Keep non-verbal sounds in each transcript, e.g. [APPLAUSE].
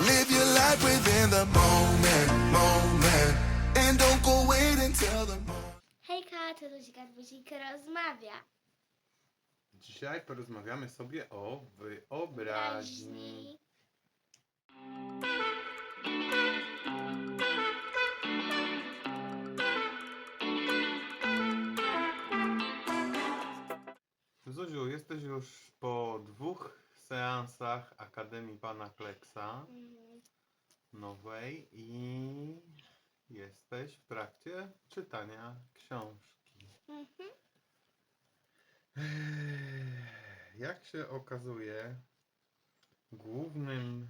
Live your life within the moment, moment. And don't go wait until the moment. Hejka, to Luzika Buzika rozmawia. Dzisiaj porozmawiamy sobie o wyobraźni. Zuziu, jesteś już po dwóch seansach Akademii Pana Kleksa Mhm. Nowej i jesteś w trakcie czytania książki. Mhm. Jak się okazuje, głównym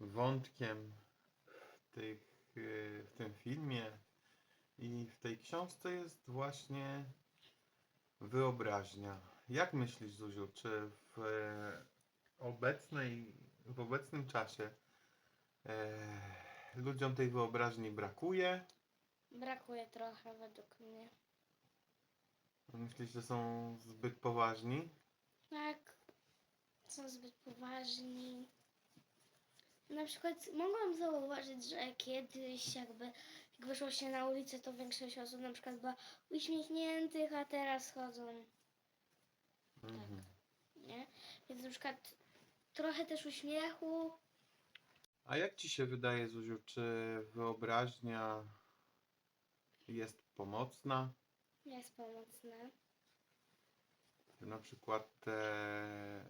wątkiem w, tych, e, w tym filmie i w tej książce jest właśnie wyobraźnia. Jak myślisz, Zuziu, czy w e, obecnej, w obecnym czasie e, ludziom tej wyobraźni brakuje? Brakuje trochę według mnie. Myślisz, że są zbyt poważni? Tak, są zbyt poważni. Na przykład mogłam zauważyć, że kiedyś jakby jak wyszło się na ulicę, to większość osób na przykład była uśmiechniętych, a teraz chodzą, Mhm. nie? Więc na przykład trochę też uśmiechu. A jak ci się wydaje, Zuziu, czy wyobraźnia jest pomocna? Jest pomocne. Na przykład, e,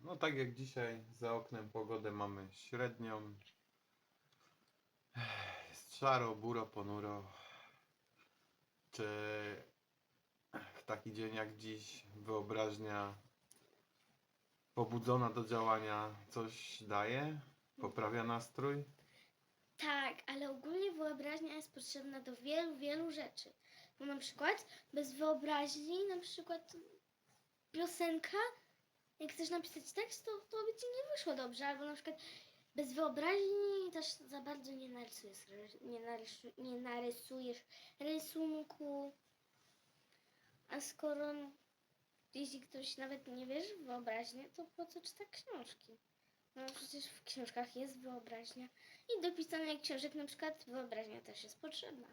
no tak jak dzisiaj za oknem pogodę mamy średnią. Jest szaro, buro, ponuro. Czy w taki dzień jak dziś wyobraźnia pobudzona do działania coś daje? Poprawia nastrój? Tak, ale ogólnie wyobraźnia jest potrzebna do wielu, wielu rzeczy. Bo na przykład bez wyobraźni, na przykład piosenka, jak chcesz napisać tekst, to, to by ci nie wyszło dobrze. Albo na przykład bez wyobraźni też za bardzo nie narysujesz, nie, narysu, nie narysujesz rysunku. A skoro jeśli ktoś nawet nie wierzy w wyobraźnię, to po co czyta książki? No przecież w książkach jest wyobraźnia. I do pisania książek na przykład wyobraźnia też jest potrzebna.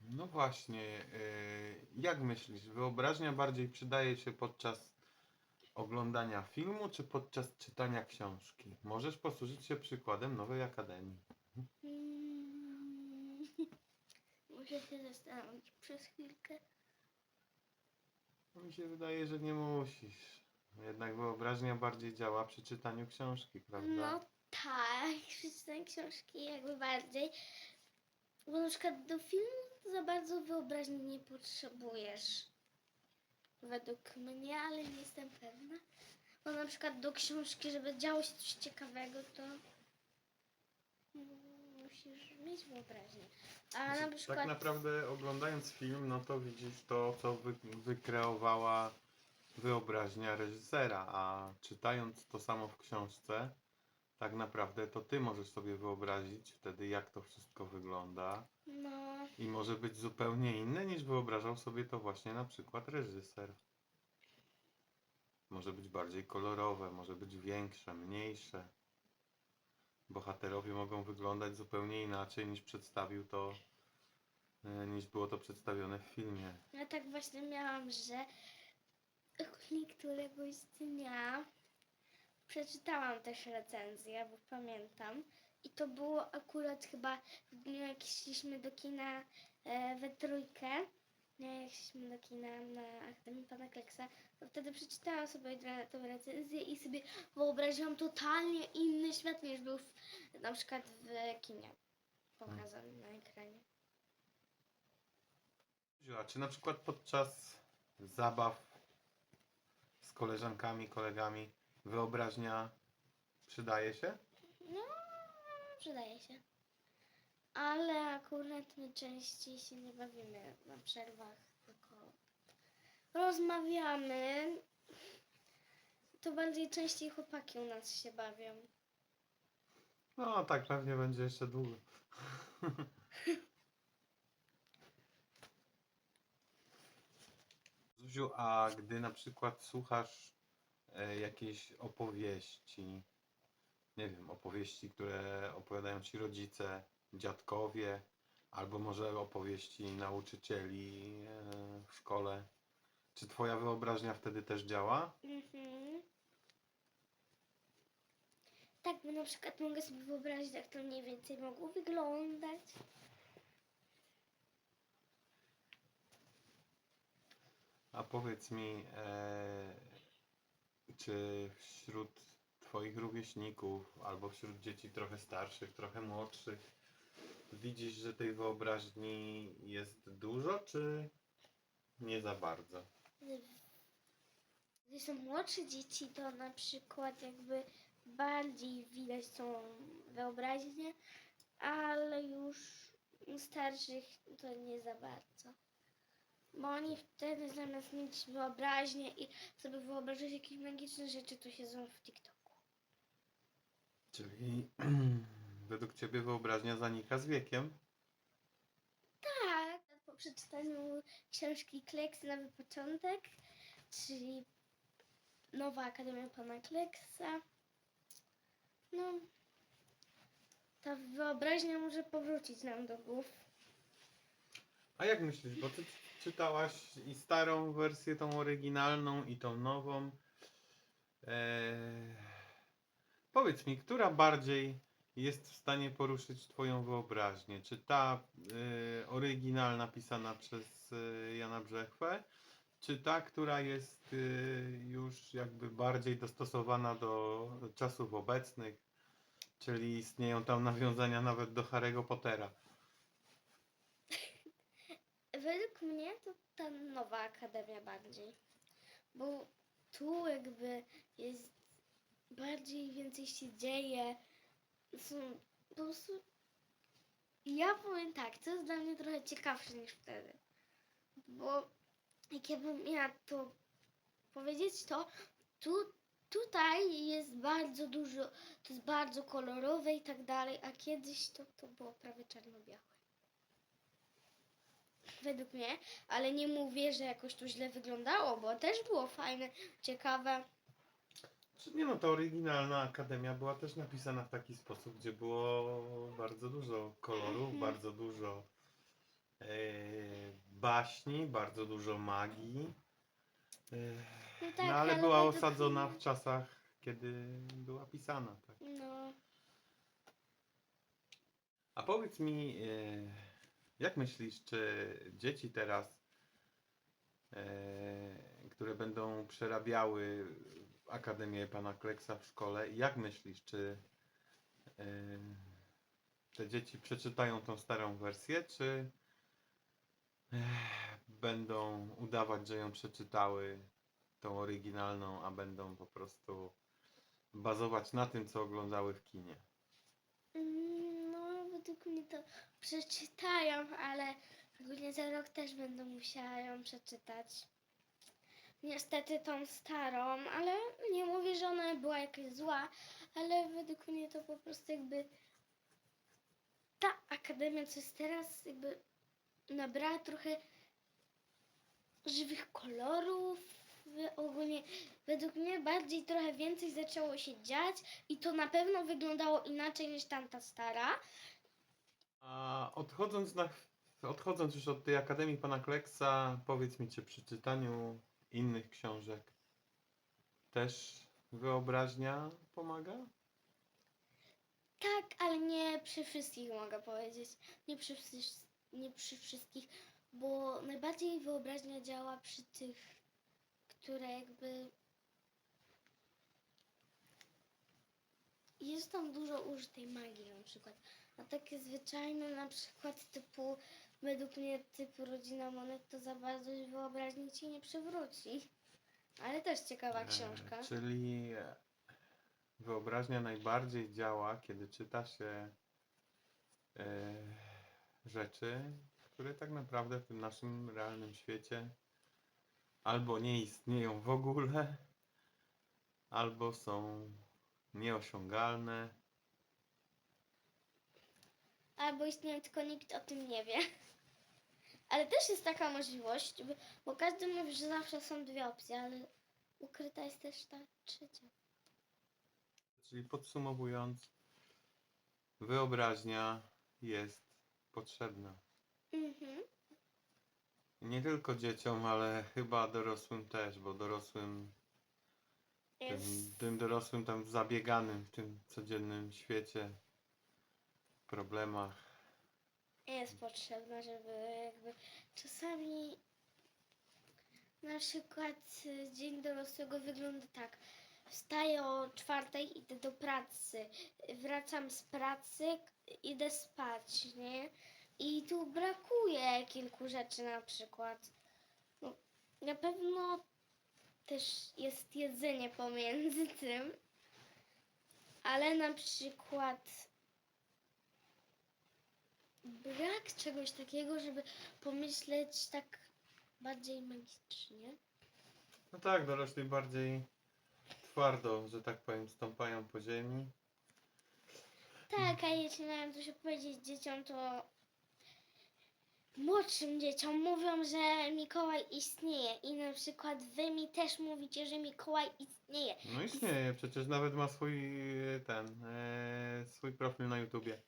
No właśnie, yy, jak myślisz, wyobraźnia bardziej przydaje się podczas oglądania filmu, czy podczas czytania książki? Możesz posłużyć się przykładem Nowej Akademii. Mm. [LAUGHS] Muszę się zastanowić przez chwilkę. Mi się wydaje, że nie musisz. Jednak wyobraźnia bardziej działa przy czytaniu książki, prawda? No tak, [LAUGHS] przeczytam książki jakby bardziej. Bo na przykład do filmu za bardzo wyobraźni nie potrzebujesz. Według mnie, ale nie jestem pewna. Bo na przykład do książki, żeby działo się coś ciekawego, to musisz mieć wyobraźnię. A na Znaczy, przykład... Tak naprawdę oglądając film, no to widzisz to, co wy, wykreowała wyobraźnia reżysera, a czytając to samo w książce, tak naprawdę to ty możesz sobie wyobrazić wtedy, jak to wszystko wygląda No, i może być zupełnie inne niż wyobrażał sobie to właśnie na przykład reżyser. Może być bardziej kolorowe, może być większe, mniejsze. Bohaterowie mogą wyglądać zupełnie inaczej niż przedstawił to, e, niż było to przedstawione w filmie. ja tak właśnie miałam, że któregoś dnia przeczytałam też recenzję, bo pamiętam. I to było akurat chyba w dniu, jak szliśmy do kina e, we trójkę. Nie, jak szliśmy do kina na Akademii Pana Kleksa, to wtedy przeczytałam sobie tę recenzję i sobie wyobraziłam totalnie inny świat niż był w, na przykład w kinie pokazany na ekranie. A czy na przykład podczas zabaw z koleżankami, kolegami wyobraźnia przydaje się? No, przydaje się. Ale akurat my częściej się nie bawimy na przerwach, tylko rozmawiamy. To bardziej częściej chłopaki u nas się bawią. No tak pewnie będzie jeszcze długo. [LAUGHS] Zuziu, a gdy na przykład słuchasz e, jakiejś opowieści, nie wiem, opowieści, które opowiadają ci rodzice, dziadkowie, albo może opowieści nauczycieli e, w szkole. Czy twoja wyobraźnia wtedy też działa? Mhm. Tak, bo na przykład mogę sobie wyobrazić, jak to mniej więcej mogło wyglądać. A powiedz mi, e, czy wśród Twoich rówieśników, albo wśród dzieci trochę starszych, trochę młodszych, widzisz, że tej wyobraźni jest dużo, czy nie za bardzo? Gdy są młodsze dzieci, to na przykład jakby bardziej widać tą wyobraźnię, ale już u starszych to nie za bardzo. Bo oni wtedy zamiast mieć wyobraźnię i sobie wyobrażać jakieś magiczne rzeczy, to siedzą w TikToku. Czyli [CLEARS THROAT] według Ciebie wyobraźnia zanika z wiekiem? Tak, po przeczytaniu książki Kleksy Nowy Początek, czyli Nowa Akademia Pana Kleksa, no, ta wyobraźnia może powrócić nam do głów. A jak myślisz, bo Ty czytałaś i starą wersję, tą oryginalną, i tą nową. Eee, powiedz mi, która bardziej jest w stanie poruszyć Twoją wyobraźnię? Czy ta e, oryginalna pisana przez e, Jana Brzechwę, czy ta, która jest e, już jakby bardziej dostosowana do czasów obecnych, czyli istnieją tam nawiązania nawet do Harry'ego Pottera? Według mnie to ta Nowa Akademia bardziej, bo tu jakby jest bardziej więcej się dzieje, są po prostu ja powiem tak, to jest dla mnie trochę ciekawsze niż wtedy. Bo jak ja bym miała to powiedzieć, to tu, tutaj jest bardzo dużo, to jest bardzo kolorowe i tak dalej, a kiedyś to, to było prawie czarno-białe. Według mnie, ale nie mówię, że jakoś to źle wyglądało, bo też było fajne, ciekawe. Czy Nie no, ta oryginalna akademia była też napisana w taki sposób, gdzie było bardzo dużo kolorów, Mhm. bardzo dużo e, baśni, bardzo dużo magii. E, No no, tak, ale ale była według osadzona w czasach, kiedy była pisana. Tak. No, A powiedz mi, e, jak myślisz, czy dzieci teraz, e, które będą przerabiały Akademię Pana Kleksa w szkole, jak myślisz, czy e, te dzieci przeczytają tą starą wersję, czy e, będą udawać, że ją przeczytały, tą oryginalną, a będą po prostu bazować na tym, co oglądały w kinie? Mnie to przeczytają, ale ogólnie za rok też będę musiała ją przeczytać. Niestety tą starą, ale nie mówię, że ona była jakaś zła, ale według mnie to po prostu jakby ta akademia, co jest teraz, jakby nabrała trochę żywych kolorów. Ogólnie według mnie bardziej trochę więcej zaczęło się dziać i to na pewno wyglądało inaczej niż tamta stara. A odchodząc, na, odchodząc już od tej Akademii Pana Kleksa, powiedz mi, czy przy czytaniu innych książek też wyobraźnia pomaga? Tak, ale nie przy wszystkich mogę powiedzieć. Nie przy, nie przy wszystkich, bo najbardziej wyobraźnia działa przy tych, które jakby. Jest tam dużo użytej magii na przykład. A takie zwyczajne na przykład typu, według mnie typu Rodzina Monet to za bardzo wyobraźni ci nie przywróci. Ale też ciekawa E, książka. Czyli e, wyobraźnia najbardziej działa, kiedy czyta się e, rzeczy, które tak naprawdę w tym naszym realnym świecie albo nie istnieją w ogóle, albo są nieosiągalne. Albo istnieją, tylko nikt o tym nie wie. [LAUGHS] Ale też jest taka możliwość, bo- każdy mówi, że zawsze są dwie opcje, ale ukryta jest też ta trzecia. Czyli podsumowując, wyobraźnia jest potrzebna. Mhm. Nie tylko dzieciom, ale chyba dorosłym też, bo dorosłym, tym, Jest. tym dorosłym tam zabieganym w tym codziennym świecie, problemach. jest potrzebna, żeby jakby czasami na przykład y, dzień dorosłego wygląda tak. Wstaję o czwartej, idę do pracy, wracam z pracy, idę spać, nie? I tu brakuje kilku rzeczy na przykład. No, na pewno też jest jedzenie pomiędzy [LAUGHS] tym, ale na przykład brak czegoś takiego, żeby pomyśleć tak bardziej magicznie. No tak, dorośli bardziej twardo, że tak powiem, stąpają po ziemi. Tak, a jeśli miałem coś opowiedzieć dzieciom, to młodszym dzieciom mówią, że Mikołaj istnieje i na przykład wy mi też mówicie, że Mikołaj istnieje. No istnieje, przecież nawet ma swój ten, e, swój profil na YouTubie.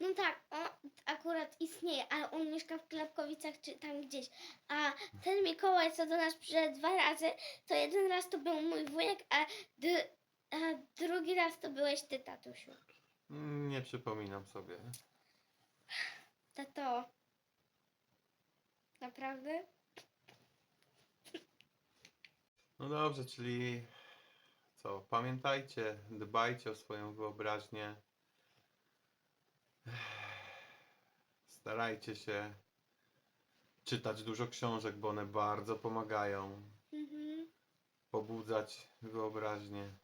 No tak, on akurat istnieje, ale on mieszka w Klapkowicach czy tam gdzieś. A ten Mikołaj, co do nas przyszedł dwa razy, to jeden raz to był mój wujek, a, a drugi raz to byłeś ty, tatusiu. Mm, Nie przypominam sobie. Tato. Naprawdę? No dobrze, czyli co? Pamiętajcie, dbajcie o swoją wyobraźnię. Starajcie się czytać dużo książek, bo one bardzo pomagają Mhm. pobudzać wyobraźnię.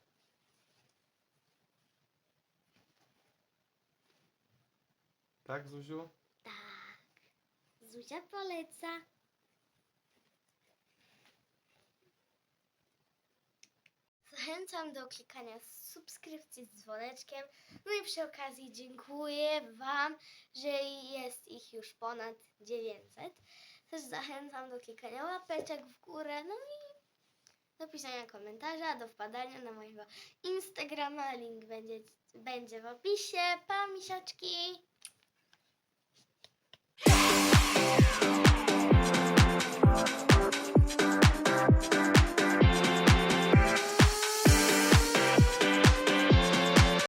Tak, Zuziu? Tak. Zuzia poleca. Zachęcam do klikania subskrypcji z dzwoneczkiem. No i przy okazji dziękuję Wam, że jest ich już ponad 900. Też zachęcam do klikania łapeczek w górę, no i do pisania komentarza, do wpadania na mojego Instagrama. Link będzie, będzie w opisie. Pa, misiaczki!